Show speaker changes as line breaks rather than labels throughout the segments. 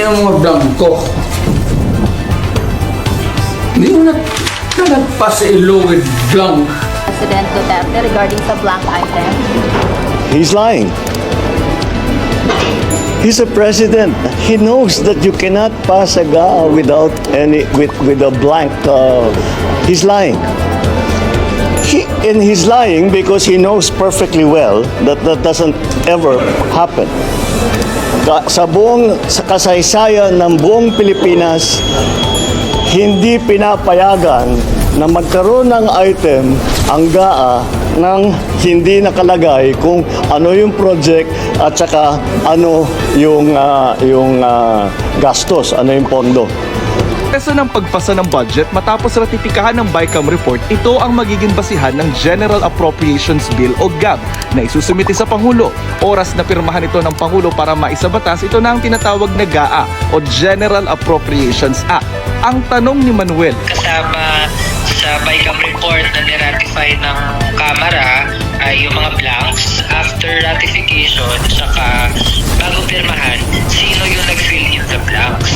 Tingnan blanco. Hindi mo na nalagpas sa ilong with blank.
President Duterte regarding sa blank item.
He's lying. He's a president. He knows that you cannot pass a GA without any with with a blank. Uh, he's lying. He, and he's lying because he knows perfectly well that that doesn't ever happen. Sa buong sa kasaysayan ng buong Pilipinas, hindi pinapayagan na magkaroon ng item ang GAA nang hindi nakalagay kung ano yung project at saka ano yung ah, yung ah, gastos, ano yung pondo.
Kaso ng pagpasa ng budget matapos ratipikahan ng BICAM report, ito ang magiging basihan ng General Appropriations Bill o GAB na isusumiti sa Pangulo. Oras na pirmahan ito ng Pangulo para maisabatas, ito na ang tinatawag na GAA o General Appropriations Act. Ang tanong ni Manuel,
kasama sa BICAM report na niratify ng Kamara ay yung mga blanks after ratification saka bago pirmahan sino yung nag-fill in the blanks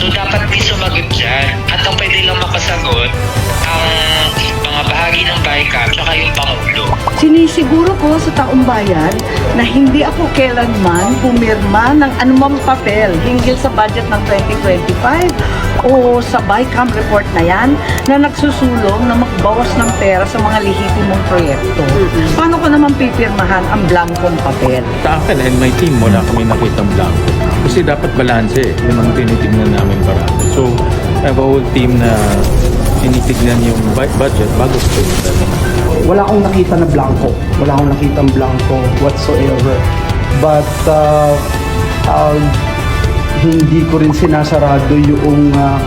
so dapat di sumagot dyan. At ang pwede lang makasagot ang bahagi ng BICAM saka yung Pangulo
Sinisiguro ko sa taong bayan na hindi ako kailanman pumirma ng anumang papel hinggil sa budget ng 2025 o sa BICAM report na yan na nagsusulong na magbawas ng pera sa mga lehitimong proyekto. Paano ko naman pipirmahan ang blankong papel?
Sa akin and my team, wala kami nakitang blanco. Kasi dapat balanse eh. Yun ang tinitignan namin parati. So, I have a whole team na tinitignan yung bu- budget bago sa pumunta.
wala akong nakita na blanco. Wala akong nakita blanco whatsoever. But uh, uh, hindi ko rin sinasarado yung uh,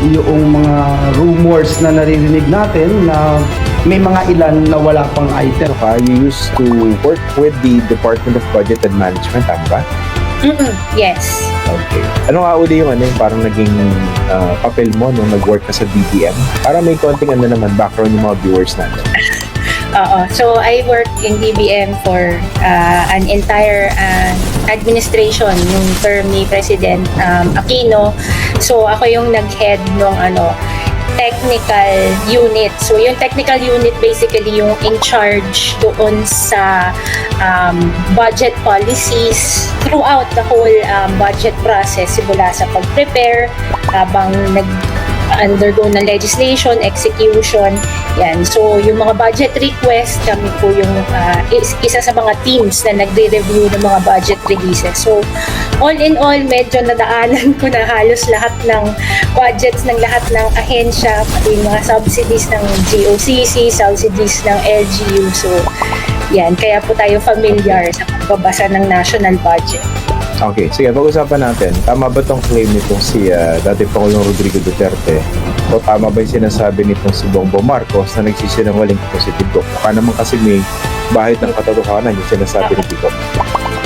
yung mga rumors na naririnig natin na may mga ilan na wala pang item.
ka, you used to work with the Department of Budget and Management, tama ba?
Mm-mm, yes.
Ano nga uli yung ano yung parang naging ah, papel mo nung nag-work ka sa DBM? Para may konting ano naman background yung mga viewers natin.
Oo. So, I worked in DBM for uh, an entire uh, administration, yung term ni President um, Aquino. So, ako yung nag-head ng ano, technical unit. So, yung technical unit basically yung in charge doon sa um, budget policies throughout the whole um, budget process simula sa pag-prepare habang nag undergo ng legislation, execution, yan. So, yung mga budget request, kami po yung is- isa sa mga teams na nagre-review ng mga budget releases. So, all in all, medyo nadaanan ko na halos lahat ng budgets ng lahat ng ahensya, pati yung mga subsidies ng GOCC, subsidies ng LGU. So, yan. Kaya po tayo familiar sa pagbabasa ng national budget.
Okay, sige, pag-usapan natin. Tama ba tong claim nitong si ah, dati Pangulong Rodrigo Duterte? O tama ba yung sinasabi nitong si Bongbong Marcos na nagsisinungaling ko si Tito? Baka naman kasi may bahid ng katotohanan yung sinasabi ni Tito.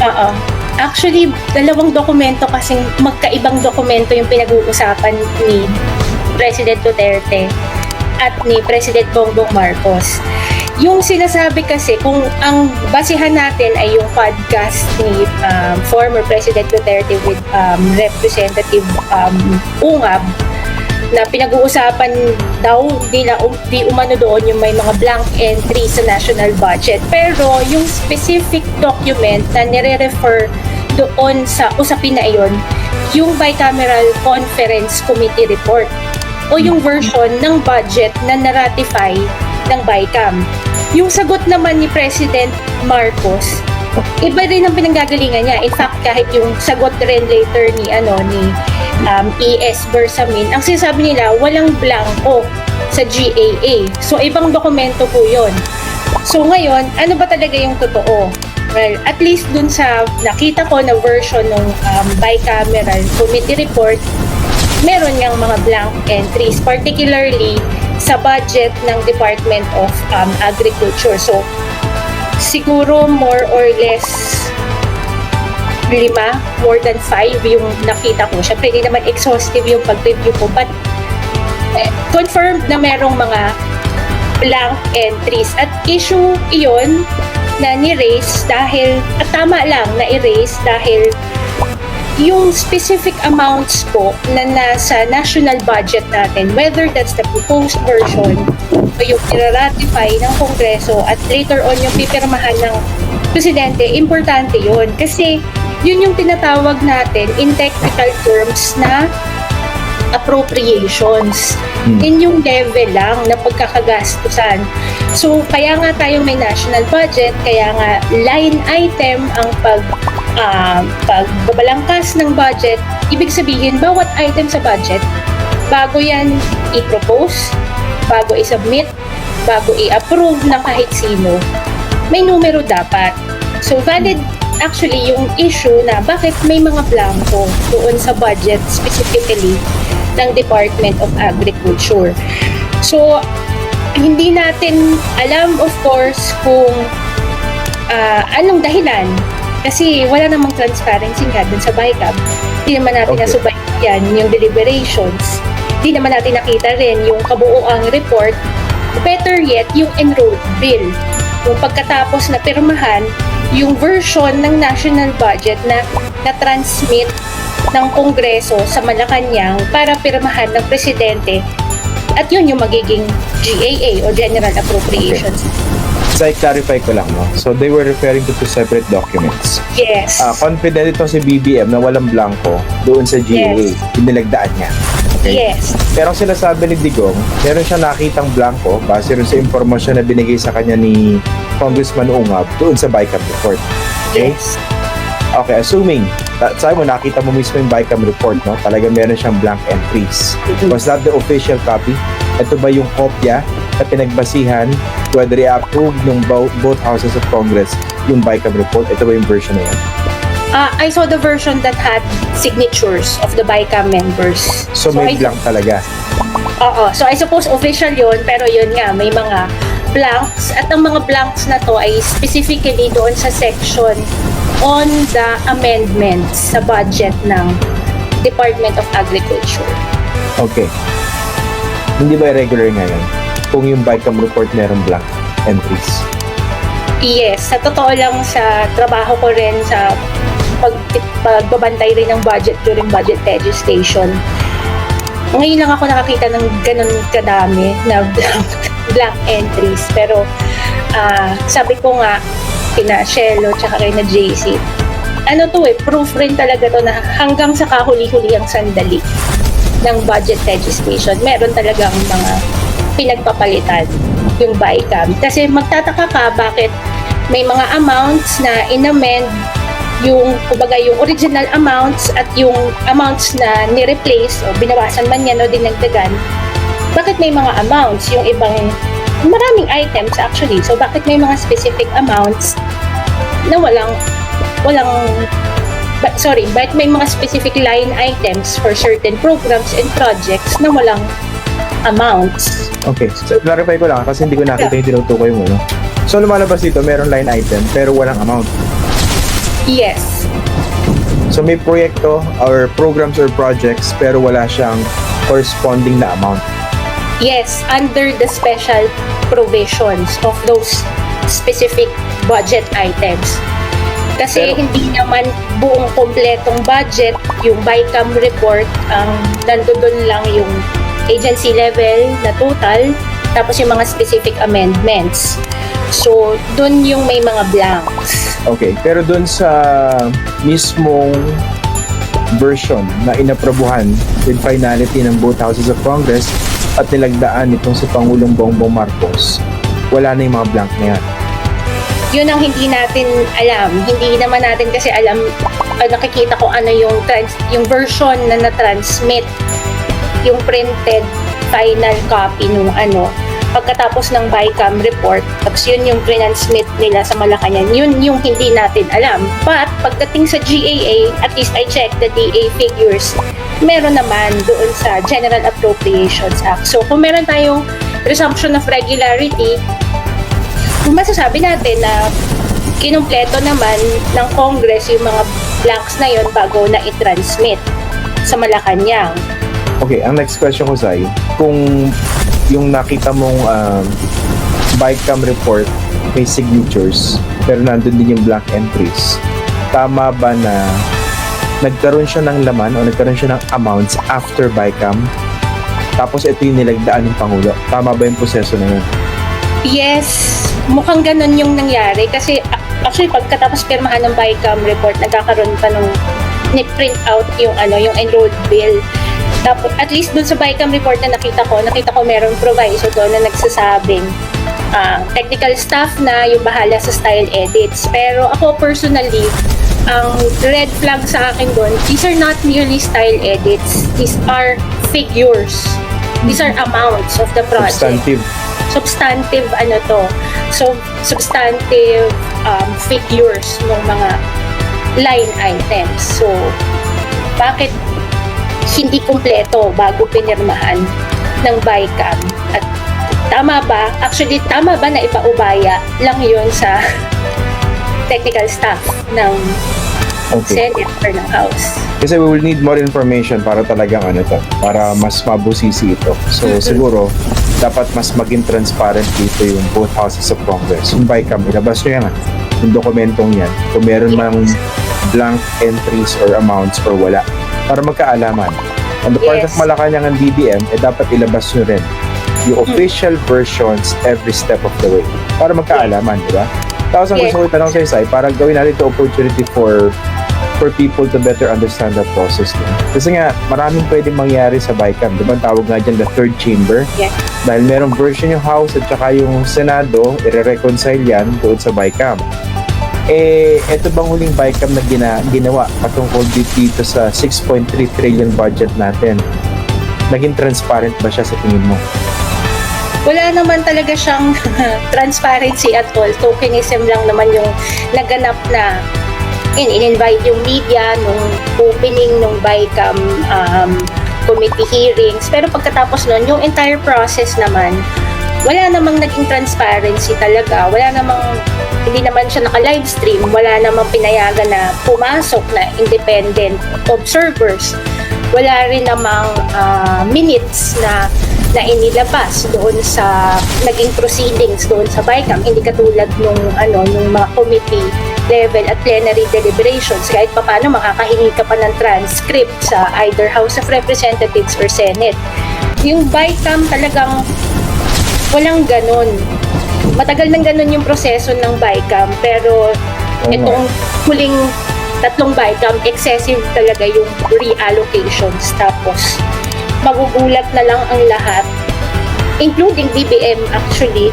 Oo. Actually, dalawang dokumento kasing magkaibang dokumento yung pinag-uusapan ni President Duterte at ni President Bongbong Marcos. Yung sinasabi kasi, kung ang basihan natin ay yung podcast ni um, former President Duterte with um, Representative um, Ungab, na pinag-uusapan daw di, na, um, di umano doon yung may mga blank entry sa national budget. Pero yung specific document na nire-refer doon sa usapin na iyon, yung bicameral conference committee report o yung version ng budget na naratify ng BICAM. Yung sagot naman ni President Marcos, iba rin ang pinanggagalingan niya. In fact, kahit yung sagot rin later ni ano ni um, ES Bersamin, ang sinasabi nila, walang blanco sa GAA. So, ibang dokumento po yon. So, ngayon, ano ba talaga yung totoo? Well, at least dun sa nakita ko na version ng um, bicameral committee report, meron niyang mga blank entries, particularly sa budget ng Department of um, Agriculture. So, siguro more or less lima, more than five yung nakita ko. Siyempre, hindi naman exhaustive yung pag-review ko. But, eh, confirmed na merong mga blank entries. At issue iyon na ni-raise dahil, at tama lang na i-raise dahil yung specific amounts po na nasa national budget natin, whether that's the proposed version o yung ratify ng Kongreso at later on yung pipirmahan ng Presidente, importante yun. Kasi yun yung tinatawag natin in technical terms na appropriations. Yun yung level lang na pagkakagastusan. So, kaya nga tayo may national budget, kaya nga line item ang pag ah, pagbabalangkas ng budget. Ibig sabihin, bawat item sa budget, bago yan i-propose, bago i-submit, bago i-approve ng kahit sino, may numero dapat. So, valid actually yung issue na bakit may mga blanco doon sa budget specifically ng Department of Agriculture. So, hindi natin alam of course kung ah, anong dahilan kasi wala namang transparency nga dun sa BICAB. Hindi naman natin
Okay.
nasubayyan yung deliberations. Hindi naman natin nakita rin yung kabuoang report. Better yet, yung enrolled bill. Yung pagkatapos na pirmahan, yung version ng national budget na na-transmit ng Kongreso sa Malacanang para pirmahan ng Presidente at yun yung magiging GAA o General Appropriations.
So, i-clarify ko lang, no? So, they were referring to two separate documents.
Yes.
Ah, confident itong si BBM na walang blanco doon sa GAA.
Yes.
Inilagdaan niya. Okay?
Yes.
Pero ang sinasabi ni Digong, meron siya nakitang blanco base rin sa impormasyon na binigay sa kanya ni Congressman Ungab doon sa BICAM report. Okay?
Yes.
Okay, assuming, sabi mo, nakita mo mismo yung BICAM report, no? Talaga meron siyang blank entries. Was that the official copy? Ito ba yung kopya na pinagbasihan whether i-approve ng bo- both houses of Congress yung BICAM report? Ito ba yung version na yan?
Uh, I saw the version that had signatures of the BICAM members.
So, may
I-
blank talaga.
Oo. So I suppose official yun, pero yun nga, may mga blanks. At ang mga blanks na to ay specifically doon sa section on the amendments sa budget ng Department of Agriculture.
Okay. Hindi ba irregular ngayon kung yung BICAM report meron blank entries?
Yes, sa totoo lang sa trabaho ko rin sa pag, pagbabantay rin ng budget during budget legislation. Ngayon lang ako nakakita ng ganun kadami na blank, blank entries. Pero ah, sabi ko nga, kina Shelo tsaka kay na JC, ano to eh, proof rin talaga to na hanggang sa kahuli-huli ang sandali ng budget legislation, meron talagang mga pinagpapalitan yung BICAM. Kasi magtataka ka bakit may mga amounts na inamend yung, kumbaga, yung original amounts at yung amounts na ni-replace o binawasan man yan o dinagdagan, bakit may mga amounts, yung ibang, maraming items actually, so bakit may mga specific amounts na walang, walang, ba- sorry, bakit may mga specific line items for certain programs and projects na walang amounts.
Okay, so clarify ko lang kasi hindi ko nakita yung tinutukoy mo, no? So lumalabas dito, meron line item pero walang amount.
Yes.
So may proyekto or programs or projects pero wala siyang corresponding na amount.
Yes, under the special provisions of those specific budget items. Kasi
Pero-
hindi naman buong kompletong budget, yung BICAM report, ang nandoon lang yung agency level na total, tapos yung mga specific amendments. So, dun yung may mga blanks.
Okay, pero doon sa mismong version na inaprobuhan with finality ng both houses of Congress at nilagdaan nitong si Pangulong Bongbong Marcos, wala na yung mga blank na yan.
Yun ang hindi natin alam. Hindi naman natin kasi alam, ah, nakikita ko ano yung, trans, yung version na na-transmit, yung printed final copy nung ano. Pagkatapos ng BICAM report, tapos yun yung transmit nila sa Malacanang, yun yung hindi natin alam. But pagdating sa GAA, at least I checked the DA figures, meron naman doon sa General Appropriations Act. So kung meron tayong presumption of regularity, masasabi natin na kinumpleto naman ng Congress yung mga blanks na yon bago na i-transmit sa Malacanang.
Okay, ang next question ko, Zai, kung yung nakita mong um, BICAM report may signatures pero nandun din yung blank entries, tama ba na nagkaroon siya ng laman o nagkaroon siya ng amounts after BICAM. Tapos ito yung nilagdaan ng Pangulo. Tama ba yung proseso na yun?
Yes, mukhang ganun yung nangyari kasi actually pagkatapos pirmahan ng BICAM report, nagkakaroon pa nung ni-print out yung ano, yung enrolled bill. Tapos, at least dun sa BICAM report na nakita ko, nakita ko merong proviso doon na nagsasabing ah, technical staff na yung bahala sa style edits. Pero ako personally, ang red flag sa akin doon, these are not merely style edits. These are figures. These are amounts of the project
Substantive.
Substantive ano to so substantive um, figures ng mga line items so bakit hindi kumpleto bago pinirmahan ng BICAM at tama ba actually tama ba na ipaubaya lang yun sa technical staff ng
Okay.
Senate or ng House
Kasi we will need more information para talagang ano to, para mas mabusisi ito. So siguro, dapat mas maging transparent dito yung both houses of Congress. Yung BICAM, ilabas nyo yan ah, yung dokumentong yan. Kung meron mang blank entries or amounts or wala. Para magkaalaman. On the part of
Yes.
Malacanang and DBM, eh dapat ilabas nyo rin yung official versions every step of the way. Para magkaalaman, di ba? Tapos ang
Yes.
gusto ko itanong sa isa, para gawin natin ito opportunity for for people to better understand the process din. Kasi nga, maraming pwedeng mangyari sa BICAM. Di ba ang tawag nga dyan the third chamber?
Yes.
Dahil merong version yung House at saka yung Senado, i-reconcile yan doon sa BICAM. Eh, eto bang huling BICAM na gina, ginawa patungkol di- dito sa 6.3 trillion budget natin? Naging transparent ba siya sa tingin mo?
wala naman talaga siyang transparency at all. Tokenism lang naman yung naganap na in in-invite yung media nung opening nung BICAM um, committee hearings. Pero pagkatapos nun, yung entire process naman, wala namang naging transparency talaga. Wala namang, hindi naman siya naka-live stream. Wala namang pinayagan na pumasok na independent observers. Wala rin namang ah, minutes na na inilabas doon sa naging proceedings doon sa BICAM hindi katulad nung ano nung mga committee level at plenary deliberations. Kahit papaano makakahingi ka pa ng transcript sa either House of Representatives or Senate. Yung BICAM talagang walang ganon. Matagal nang ganon yung proseso ng BICAM pero
nga.
itong huling tatlong BICAM excessive talaga yung reallocations. Tapos magugulat na lang ang lahat including BBM actually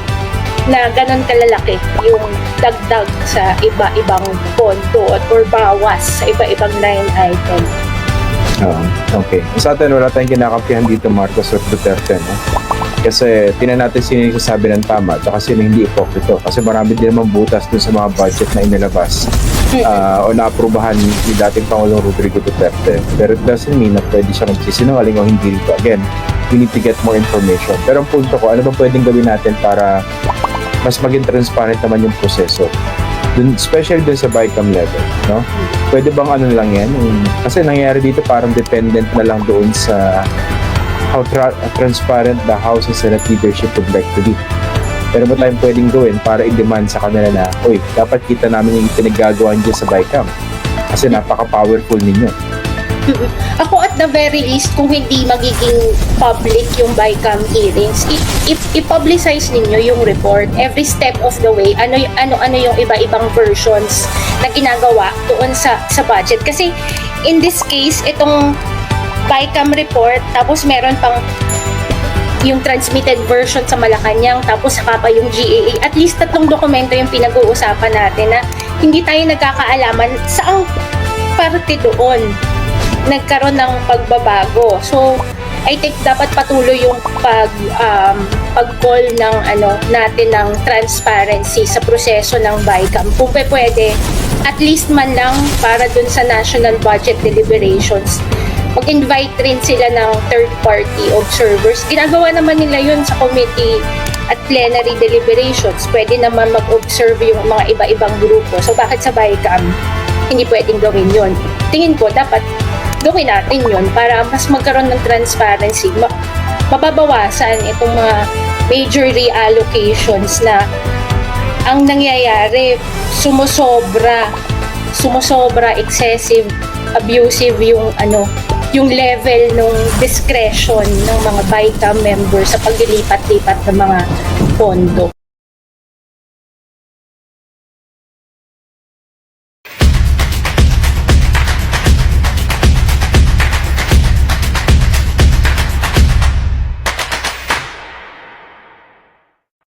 na ganun kalalaki yung dagdag sa iba-ibang pondo or bawas sa iba-ibang line item.
Oo. okay. Sa atin, wala tayong kinakampihan dito, Marcos or Duterte, no? Kasi tinan natin sino yung sasabi ng tama at sino hindi ipokrito. Kasi marami din naman butas dun sa mga budget na inilabas ah, o naaprubahan ni dating Pangulong Rodrigo Duterte. Pero it doesn't mean na pwede siya magsisinungaling o hindi rito. Again, we need to get more information. Pero ang punto ko, ano ba pwedeng gawin natin para mas maging transparent naman yung proseso? Dun, especially dun sa BICAM level, no? Pwede bang ano lang yan? Kasi nangyayari dito parang dependent na lang doon sa how tra- transparent the House and Senate leadership would like to be. Pero ba tayong pwedeng gawin para i-demand sa kanila na, Uy, dapat kita namin yung pinaggagawa niyo sa BICAM. Kasi napaka-powerful ninyo.
Ako at the very least, kung hindi magiging public yung BICAM hearings, i-publicize ninyo yung report every step of the way. Ano ano ano yung iba-ibang versions na ginagawa doon sa sa budget. Kasi in this case, itong BICAM report, tapos meron pang yung transmitted version sa Malacanang, tapos saka pa yung GAA. At least tatlong dokumento yung pinag-uusapan natin na hindi tayo nagkakaalaman saang parte doon nagkaroon ng pagbabago. So, I think dapat patuloy yung pag um, pag-call ng ano natin ng transparency sa proseso ng BICAM. Kung pwede, at least man lang para dun sa national budget deliberations, mag-invite rin sila ng third-party observers. Ginagawa naman nila yun sa committee at plenary deliberations. Pwede naman mag-observe yung mga iba-ibang grupo. So, bakit sa BICAM hindi pwedeng gawin yun? Tingin ko, dapat gawin natin yun para mas magkaroon ng transparency. Ma- mababawasan itong mga major reallocations na ang nangyayari sumusobra sumusobra, excessive, abusive yung ano, yung level ng discretion ng mga BICAM members sa paglilipat-lipat ng mga pondo.